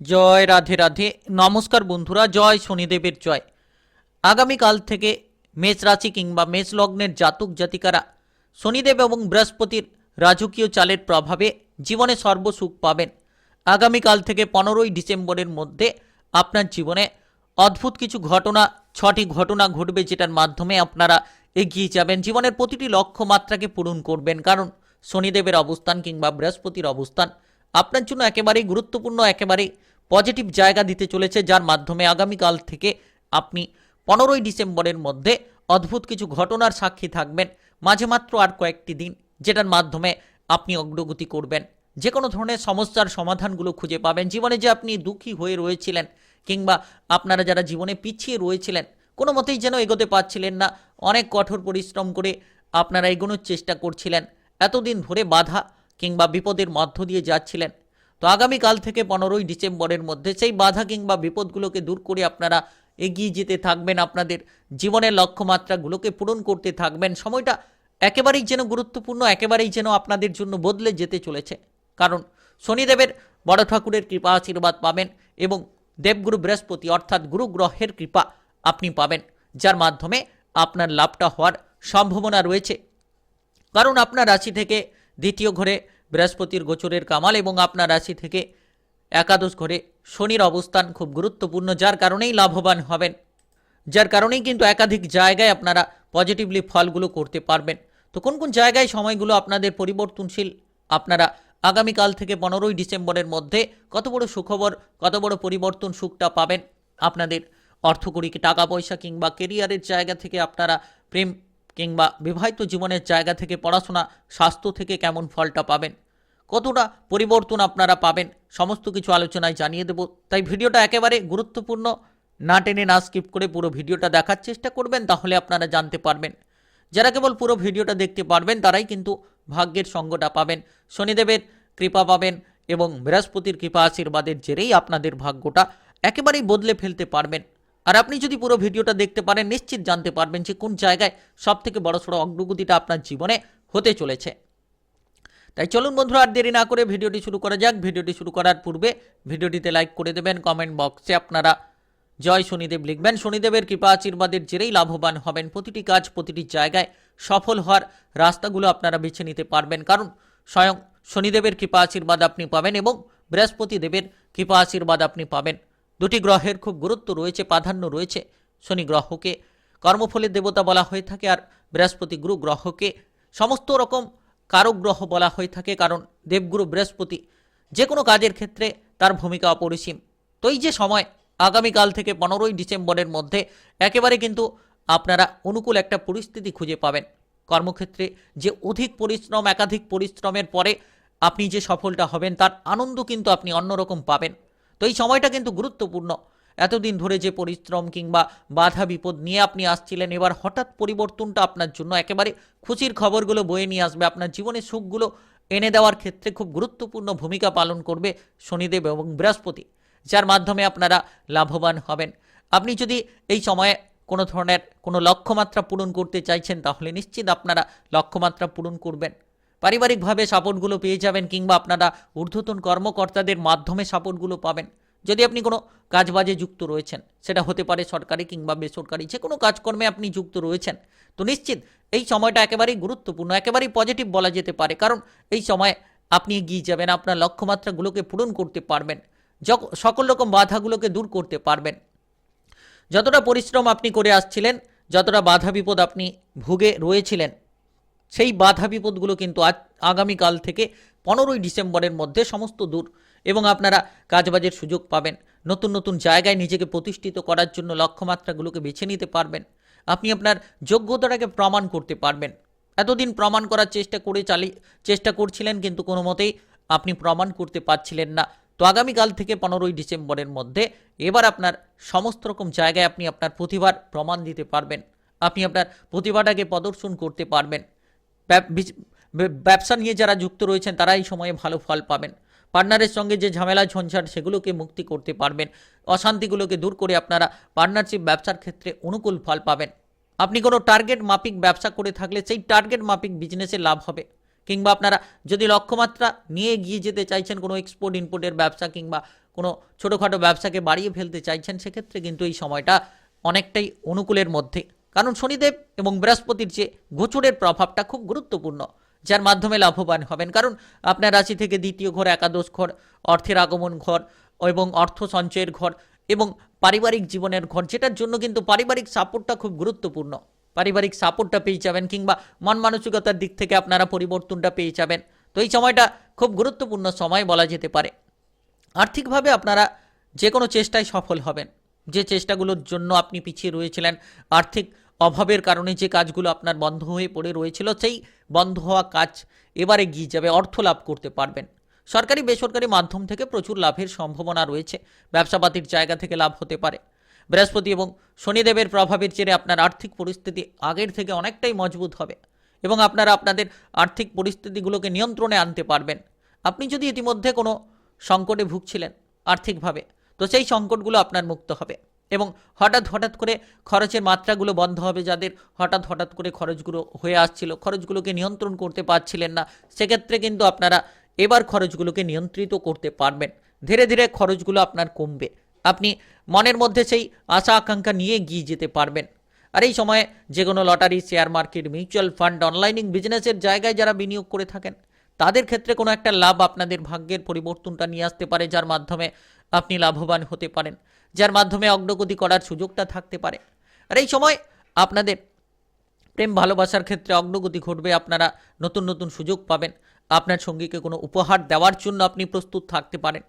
জয় রাধে রাধে। নমস্কার বন্ধুরা, জয় শনিদেবের জয়। আগামীকাল থেকে মেষ রাশি কিংবা মেষ লগ্নের জাতক জাতিকারা শনিদেব এবং বৃহস্পতির রাজকীয় চালের প্রভাবে জীবনে সর্বসুখ পাবেন। আগামীকাল থেকে পনেরোই ডিসেম্বরের মধ্যে আপনার জীবনে অদ্ভুত কিছু ঘটনা, ছটি ঘটনা ঘটবে যেটার মাধ্যমে আপনারা এগিয়ে যাবেন। জীবনের প্রতিটি লক্ষ্যমাত্রাকে পূরণ করবেন, কারণ শনিদেবের অবস্থান কিংবা বৃহস্পতির অবস্থান আপনার জন্য একেবারেই গুরুত্বপূর্ণ, একেবারেই পজিটিভ জায়গা দিতে চলেছে, যার মাধ্যমে আগামীকাল থেকে আপনি পনেরোই ডিসেম্বরের মধ্যে অদ্ভুত কিছু ঘটনার সাক্ষী থাকবেন। মাঝে মাত্র আর কয়েকটি দিন, যেটার মাধ্যমে আপনি অগ্রগতি করবেন। যে কোনো ধরনের সমস্যার সমাধানগুলো খুঁজে পাবেন। জীবনে যে আপনি দুঃখী হয়ে রয়েছিলেন, কিংবা আপনারা যারা জীবনে পিছিয়ে রয়েছিলেন, কোনো মতেই যেন এগোতে পারছিলেন না। অনেক কঠোর পরিশ্রম করে আপনারা এগোনোর চেষ্টা করছিলেন। এতদিন ধরে বাধা কিংবা বিপদের মধ্য দিয়ে যাচ্ছিলেন। তো আগামীকাল থেকে পনেরোই ডিসেম্বরের মধ্যে সেই বাধা কিংবা বিপদগুলোকে দূর করে আপনারা এগিয়ে যেতে থাকবেন, আপনাদের জীবনের লক্ষ্যমাত্রাগুলোকে পূরণ করতে থাকবেন। সময়টা একেবারেই যেন গুরুত্বপূর্ণ, একেবারেই যেন আপনাদের জন্য বদলে যেতে চলেছে। কারণ শনিদেবের বড় ঠাকুরের কৃপা আশীর্বাদ পাবেন এবং দেবগুরু বৃহস্পতি অর্থাৎ গুরু গ্রহের কৃপা আপনি পাবেন, যার মাধ্যমে আপনার লাভটা হওয়ার সম্ভাবনা রয়েছে। কারণ আপনার রাশি থেকে দ্বিতীয় ঘরে বৃহস্পতির গোচরের কামাল এবং আপনার রাশি থেকে একাদশ ঘরে শনির অবস্থান খুব গুরুত্বপূর্ণ, যার কারণেই লাভবান হবেন। যার কারণেই কিন্তু একাধিক জায়গায় আপনারা পজিটিভলি ফলগুলো করতে পারবেন। তো কোন কোন জায়গায় সময়গুলো আপনাদের পরিবর্তনশীল? আপনারা আগামীকাল থেকে পনেরোই ডিসেম্বরের মধ্যে কত বড় সুখবর, কত বড় পরিবর্তন সুখটা পাবেন? আপনাদের অর্থকরী টাকা পয়সা কিংবা কেরিয়ারের জায়গা থেকে আপনারা প্রেম কিংবা বিবাহিত জীবনের জায়গা থেকে পড়াশোনা, স্বাস্থ্য থেকে কেমন ফলটা পাবেন? কতটা পরিবর্তন আপনারা পাবেন? সমস্ত কিছু আলোচনায় জানিয়ে দেব। তাই ভিডিওটা একেবারে গুরুত্বপূর্ণ। না টেনে না স্কিপ করে পুরো ভিডিওটা দেখার চেষ্টা করবেন, তাহলে আপনারা জানতে পারবেন। যারা কেবল পুরো ভিডিওটা দেখতে পারবেন, তারাই কিন্তু ভাগ্যের সঙ্গটা পাবেন। শনিদেবের কৃপা পাবেন এবং বৃহস্পতির কৃপা আশীর্বাদের জেরেই আপনাদের ভাগ্যটা একেবারেই বদলে ফেলতে পারবেন। আর আপনি যদি পুরো ভিডিওটা দেখতে পারেন, নিশ্চিত জানতে পারবেন যে কোন জায়গায় সব থেকে বড়সড় অগ্রগতিটা আপনার জীবনে হতে চলেছে। তাই চলুন বন্ধুরা, আর দেরি না করে ভিডিওটি শুরু করা যাক। ভিডিওটি শুরু করার পূর্বে ভিডিওটিতে লাইক করে দেবেন, কমেন্ট বক্সে আপনারা জয় শনিদেব লিখবেন। শনিদেবের কৃপা আশীর্বাদের জেরেই লাভবান হবেন। প্রতিটি কাজ, প্রতিটি জায়গায় সফল হওয়ার রাস্তাগুলো আপনারা বেছে নিতে পারবেন। কারণ স্বয়ং শনিদেবের কৃপা আশীর্বাদ আপনি পাবেন এবং বৃহস্পতি দেবের কৃপা আশীর্বাদ আপনি পাবেন। দুটি গ্রহের খুব গুরুত্ব রয়েছে, প্রাধান্য রয়েছে। শনি গ্রহকে কর্মফলের দেবতা বলা হয়ে থাকে আর বৃহস্পতি গুরু গ্রহকে সমস্ত রকম কারক গ্রহ বলা হয়ে থাকে কারণ দেবগুরু বৃহস্পতি যে কোনো কাজের ক্ষেত্রে তার ভূমিকা অপরিসীম। তো এই যে সময়, আগামীকাল থেকে পনেরোই ডিসেম্বরের মধ্যে একেবারে কিন্তু আপনারা অনুকূল একটা পরিস্থিতি খুঁজে পাবেন। কর্মক্ষেত্রে যে অধিক পরিশ্রম, একাধিক পরিশ্রমের পরে আপনি যে সফলটা হবেন, তার আনন্দ কিন্তু আপনি অন্যরকম পাবেন। তো এই সময়টা কিন্তু গুরুত্বপূর্ণ। এতদিন ধরে যে পরিশ্রম কিংবা বাধা বিপদ নিয়ে আপনি আসছিলেন, এবার হঠাৎ পরিবর্তনটা আপনার জন্য একেবারে খুশির খবরগুলো বয়ে নিয়ে আসবে। আপনার জীবনের সুখগুলো এনে দেওয়ার ক্ষেত্রে খুব গুরুত্বপূর্ণ ভূমিকা পালন করবে শনিদেব এবং বৃহস্পতি, যার মাধ্যমে আপনারা লাভবান হবেন। আপনি যদি এই সময়ে কোনো ধরনের কোনো লক্ষ্যমাত্রা পূরণ করতে চাইছেন, তাহলে নিশ্চিত আপনারা লক্ষ্যমাত্রা পূরণ করবেন। পারিবারিকভাবে সাপোর্টগুলো পেয়ে যাবেন কিংবা আপনারা ঊর্ধ্বতন কর্মকর্তাদের মাধ্যমে সাপোর্টগুলো পাবেন। যদি আপনি কোনো কাজবাজে যুক্ত রয়েছেন, সেটা হতে পারে সরকারি কিংবা বেসরকারি, যে কোনো কাজকর্মে আপনি যুক্ত রয়েছেন, তো নিশ্চিত এই সময়টা একেবারেই গুরুত্বপূর্ণ, একেবারেই পজিটিভ বলা যেতে পারে, কারণ এই সময় আপনি এগিয়ে যাবেন, আপনার লক্ষ্যমাত্রাগুলোকে পূরণ করতে পারবেন সকল রকম বাধাগুলোকে দূর করতে পারবেন। যতটা পরিশ্রম আপনি করে আসছিলেন, যতটা বাধা বিপদ আপনি ভুগে রয়েছিলেন সেই বাধা বিপদগুলো কিন্তু আজ আগামীকাল থেকে পনেরোই ডিসেম্বরের মধ্যে সমস্ত দূর এবং আপনারা কাজবাজের সুযোগ পাবেন। নতুন নতুন জায়গায় নিজেকে প্রতিষ্ঠিত করার জন্য লক্ষ্যমাত্রাগুলোকে বেছে নিতে পারবেন। আপনি আপনার যোগ্যতাটাকে প্রমাণ করতে পারবেন। এতদিন প্রমাণ করার চেষ্টা করে চালিয়ে চেষ্টা করছিলেন কিন্তু কোনো মতেই আপনি প্রমাণ করতে পারছিলেন না। তো আগামীকাল থেকে পনেরোই ডিসেম্বরের মধ্যে এবার আপনার সমস্ত রকম জায়গায় আপনি আপনার প্রতিভার প্রমাণ দিতে পারবেন। আপনি আপনার প্রতিভাটাকে প্রদর্শন করতে পারবেন। ব্যবসা নিয়ে যারা যুক্ত রয়েছেন তারা এই সময়ে ভালো ফল পাবেন। পার্টনারের সঙ্গে যে ঝামেলা, ঝঞ্ঝাট, সেগুলোকে মুক্তি করতে পারবেন। অশান্তিগুলোকে দূর করে আপনারা পার্টনারশিপ ব্যবসার ক্ষেত্রে অনুকূল ফল পাবেন। আপনি কোনো টার্গেট মাপিক ব্যবসা করে থাকলে সেই টার্গেট মাপিক বিজনেসে লাভ হবে। কিংবা আপনারা যদি লক্ষ্যমাত্রা নিয়ে গিয়ে যেতে চাইছেন, কোনো এক্সপোর্ট ইম্পোর্টের ব্যবসা কিংবা কোনো ছোটোখাটো ব্যবসাকে বাড়িয়ে ফেলতে চাইছেন, সেক্ষেত্রে কিন্তু এই সময়টা অনেকটাই অনুকূলের মধ্যে। কারণ শনিদেব এবং বৃহস্পতির যে গোচরের প্রভাবটা খুব গুরুত্বপূর্ণ, যার মাধ্যমে লাভবান হবেন। কারণ আপনার রাশি থেকে দ্বিতীয় ঘর, একাদশ ঘর, অর্থের আগমন ঘর এবং অর্থ সঞ্চয়ের ঘর এবং পারিবারিক জীবনের ঘর, যেটার জন্য কিন্তু পারিবারিক সাপোর্টটা খুব গুরুত্বপূর্ণ। পারিবারিক সাপোর্টটা পেয়ে যাবেন কিংবা মন মানসিকতার দিক থেকে আপনারা পরিবর্তনটা পেয়ে যাবেন। তো এই সময়টা খুব গুরুত্বপূর্ণ সময় বলা যেতে পারে। আর্থিকভাবে আপনারা যে কোনো চেষ্টায় সফল হবেন। যে চেষ্টাগুলোর জন্য আপনি পিছিয়ে রয়েছিলেন, আর্থিক অভাবের কারণে যে কাজগুলো আপনার বন্ধ হয়ে পড়ে রয়েছিল, সেই বন্ধ হওয়া কাজ এবারে গিয়ে যাবে, অর্থ লাভ করতে পারবেন। সরকারি, বেসরকারি মাধ্যম থেকে প্রচুর লাভের সম্ভাবনা রয়েছে, ব্যবসাপাতির জায়গা থেকে লাভ হতে পারে। বৃহস্পতি এবং শনিদেবের প্রভাবের জেরে আপনার আর্থিক পরিস্থিতি আগের থেকে অনেকটাই মজবুত হবে এবং আপনারা আপনাদের আর্থিক পরিস্থিতিগুলোকে নিয়ন্ত্রণে আনতে পারবেন। আপনি যদি ইতিমধ্যে কোনো সংকটে ভুগছিলেন আর্থিকভাবে তো সেই সংকটগুলো আপনার মুক্ত হবে। এবং হঠাৎ হঠাৎ করে খরচের মাত্রাগুলো বন্ধ হবে যাদের হঠাৎ হঠাৎ করে খরচগুলো হয়ে আসছিল, খরচগুলোকে নিয়ন্ত্রণ করতে পারছিলেন না, সেক্ষেত্রে কিন্তু আপনারা এবার খরচগুলোকে নিয়ন্ত্রিত করতে পারবেন। ধীরে ধীরে খরচগুলো আপনার কমবে। আপনি মনের মধ্যে সেই আশা আকাঙ্ক্ষা নিয়ে এগিয়ে যেতে পারবেন। আর এই সময়ে যে কোনো lottery, share market, mutual fund, অনলাইনিং বিজনেসের জায়গায় যারা বিনিয়োগ করে থাকেন তাদের ক্ষেত্রে কোনো একটা লাভ আপনাদের ভাগ্যের পরিবর্তনটা নিয়ে আসতে পারে, যার মাধ্যমে আপনি লাভবান হতে পারেন, যার মাধ্যমে অগ্রগতি করার সুযোগটা থাকতে পারে। আর এই সময় আপনাদের প্রেম ভালোবাসার ক্ষেত্রে অগ্রগতি ঘটবে, আপনারা নতুন নতুন সুযোগ পাবেন, আপনার সঙ্গীকে কোনো উপহার দেওয়ার জন্য আপনি প্রস্তুত থাকতে পারেন।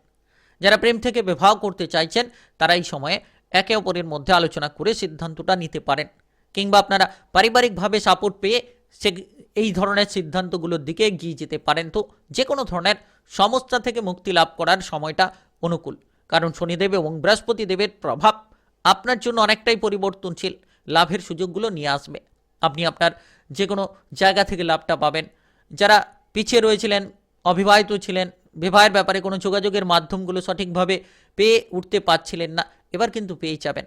যারা প্রেম থেকে বিবাহ করতে চাইছেন, তারা এই সময়ে একে অপরের মধ্যে আলোচনা করে সিদ্ধান্তটা নিতে পারেন, কিংবা আপনারা পারিবারিকভাবে সাপোর্ট পেয়ে সে এই ধরনের সিদ্ধান্তগুলোর দিকে এগিয়ে যেতে পারেন তো যে কোনো ধরনের সমস্যা থেকে মুক্তি লাভ করার সময়টা অনুকূল। কারণ শনিদেব এবং বৃহস্পতি দেবের প্রভাব আপনার জন্য অনেকটাই পরিবর্তনশীল। লাভের সুযোগগুলো নিয়ে আসবে। আপনি আপনার যে কোনো জায়গা থেকে লাভটা পাবেন। যারা পিছিয়ে রয়েছিলেন, অবিবাহিত ছিলেন, বিবাহের ব্যাপারে কোনো যোগাযোগের মাধ্যমগুলো সঠিকভাবে পেয়ে উঠতে পারছিলেন না, এবার কিন্তু পেয়ে যাবেন।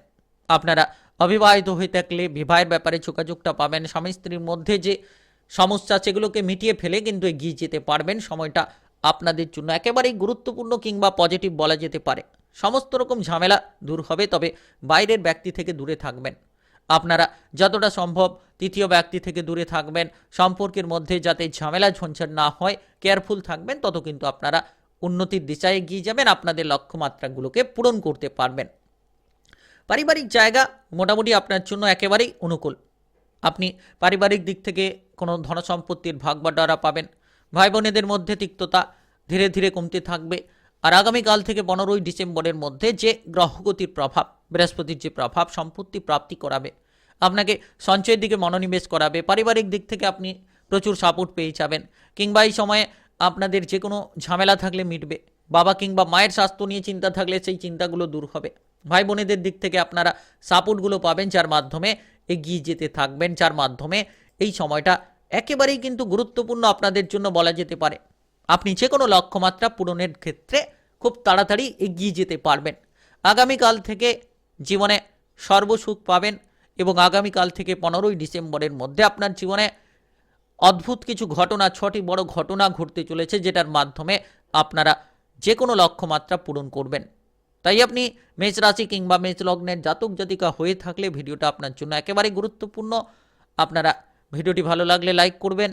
আপনারা অবিবাহিত হয়ে থাকলে বিবাহের ব্যাপারে যোগাযোগটা পাবেন। স্বামী স্ত্রীর মধ্যে যে সমস্যা সেগুলোকে মিটিয়ে ফেলে কিন্তু এগিয়ে যেতে পারবেন। সময়টা আপনাদের জন্য একেবারেই গুরুত্বপূর্ণ কিংবা পজিটিভ বলা যেতে পারে। সমস্ত রকম ঝামেলা দূর হবে, তবে বাইরের ব্যক্তি থেকে দূরে থাকবেন। আপনারা যতটা সম্ভব তৃতীয় ব্যক্তি থেকে দূরে থাকবেন। সম্পর্কের মধ্যে যাতে ঝামেলা ঝঞ্ঝাট না হয়, কেয়ারফুল থাকবেন, তত কিন্তু আপনারা উন্নতির দিশায় এগিয়ে যাবেন। আপনাদের লক্ষ্যমাত্রাগুলোকে পূরণ করতে পারবেন। পারিবারিক জায়গা মোটামুটি আপনার জন্য একেবারেই অনুকূল। আপনি পারিবারিক দিক থেকে কোনো ধনসম্পত্তির ভাগ বাটোয়ারা পাবেন। ভাই বোনেদের মধ্যে তিক্ততা ধীরে ধীরে কমতে থাকবে আর আগামীকাল থেকে পনেরোই ডিসেম্বরের মধ্যে যে গ্রহগতির প্রভাব, বৃহস্পতির যে প্রভাব সম্পত্তি প্রাপ্তি করাবে, আপনাকে সঞ্চয়ের দিকে মনোনিবেশ করাবে, পারিবারিক দিক থেকে আপনি প্রচুর সাপোর্ট পেয়ে যাবেন কিংবা এই সময়ে আপনাদের যে কোনো ঝামেলা থাকলে মিটবে। বাবা কিংবা মায়ের স্বাস্থ্য নিয়ে চিন্তা থাকলে সেই চিন্তাগুলো দূর হবে। ভাই বোনেদের দিক থেকে আপনারা সাপোর্টগুলো পাবেন, যার মাধ্যমে এগিয়ে যেতে থাকবেন, যার মাধ্যমে এই সময়টা একেবারেই কিন্তু গুরুত্বপূর্ণ আপনাদের জন্য বলা যেতে পারে। আপনি যে কোনো লক্ষ্যমাত্রা পূরণের ক্ষেত্রে খুব তাড়াতাড়ি এগিয়ে যেতে পারবেন। আগামীকাল থেকে জীবনে সর্বসুখ পাবেন এবং আগামীকাল থেকে পনেরোই ডিসেম্বরের মধ্যে আপনার জীবনে অদ্ভুত কিছু ঘটনা, ছটি বড় ঘটনা ঘটতে চলেছে, যেটার মাধ্যমে আপনারা যে কোনো লক্ষ্যমাত্রা পূরণ করবেন। তাই আপনি মেষ রাশি কিংবা মেষ লগ্নের জাতক জাতিকা হয়ে থাকলে ভিডিওটা আপনার জন্য একেবারে গুরুত্বপূর্ণ। আপনারা ভিডিওটি ভালো লাগলে লাইক করবেন,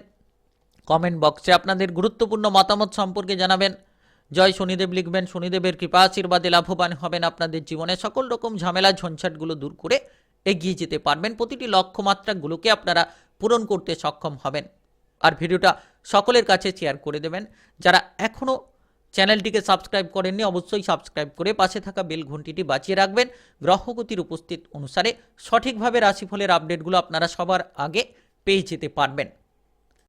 কমেন্ট বক্সে আপনাদের গুরুত্বপূর্ণ মতামত সম্পর্কে জানাবেন। জয় শনিদেব লিখবেন, শনিদেবের কৃপা আশীর্বাদে লাভবান হবেন আপনাদের জীবনে। সকল রকম ঝামেলা, ঝঞ্ঝাটগুলো দূর করে এগিয়ে যেতে পারবেন। প্রতিটি লক্ষ্যমাত্রাগুলোকে আপনারা পূরণ করতে সক্ষম হবেন। আর ভিডিওটা সকলের কাছে শেয়ার করে দেবেন। যারা এখনও চ্যানেলটিকে সাবস্ক্রাইব করেননি, অবশ্যই সাবস্ক্রাইব করে পাশে থাকা বেল ঘন্টিটি বাঁচিয়ে রাখবেন। গ্রহগতির উপস্থিত অনুসারে সঠিকভাবে রাশিফলের আপডেটগুলো আপনারা সবার আগে পেয়ে যেতে পারবেন।